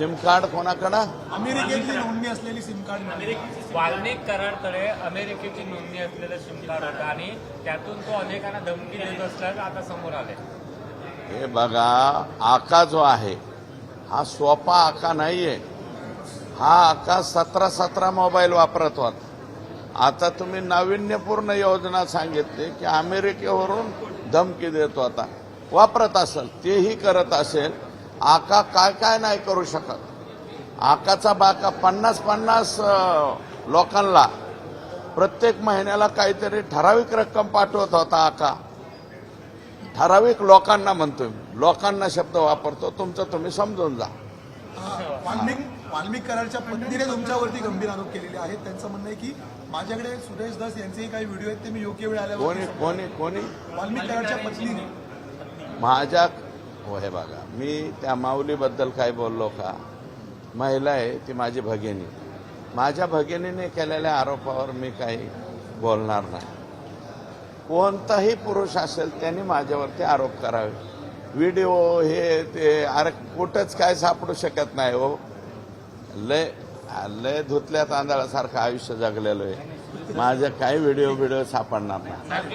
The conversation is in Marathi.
सिम कार्ड कोणाकडं? अमेरिकेतली नोंदणी असलेली सिम कार्ड. वाल्मिक करारकडे अमेरिकेची नोंदणी असलेलं सिम कार्ड होतं आणि त्यातून तो अनेकांना धमकी देत असल्याचं आता समोर आलंय. हे बघा आका जो आहे हा सोपा आका नाहीये. हा आका सतरा सतरा मोबाईल वापरत होता. आता तुम्ही नाविन्यपूर्ण योजना सांगितली की अमेरिकेवरून धमकी देत होता. वापरत असेल तेही करत असेल आका काय काय नाही करू शकत. आकाचा बाका पन्नास पन्नास लोकांना प्रत्येक महिन्याला काहीतरी ठराविक रक्कम पाठवत होता आका. ठराविक लोकांना म्हणतोय मी. लोकांना शब्द वापरतो. तुमचं तुम्ही समजून जा. वाल्मिक करारच्या पत्नीने तुमच्यावरती गंभीर आरोप केलेले आहेत. त्यांचं म्हणणं आहे की माझ्याकडे सुरेश दास यांचेही काही व्हिडिओ आहेत ते मी योग्य वेळ कोणी आल्यावर कोणी कोणी? वाल्मिक करारच्या पत्नीने. माझ्या हो हे बघा. मी त्या माऊलीबद्दल काय बोललो का? महिला आहे ती माझी भगिनी. माझ्या भगिनीने केलेल्या आरोपावर मी काही बोलणार नाही. कोणताही पुरुष असेल त्यांनी माझ्यावरती आरोप करावे. व्हिडिओ हे ते अरे कुठंच काय सापडू शकत नाही हो. लय लय धुतल्या तांदळासारखं आयुष्य जगलेलो आहे. माझं काही व्हिडिओ व्हिडिओ सापडणार नाही.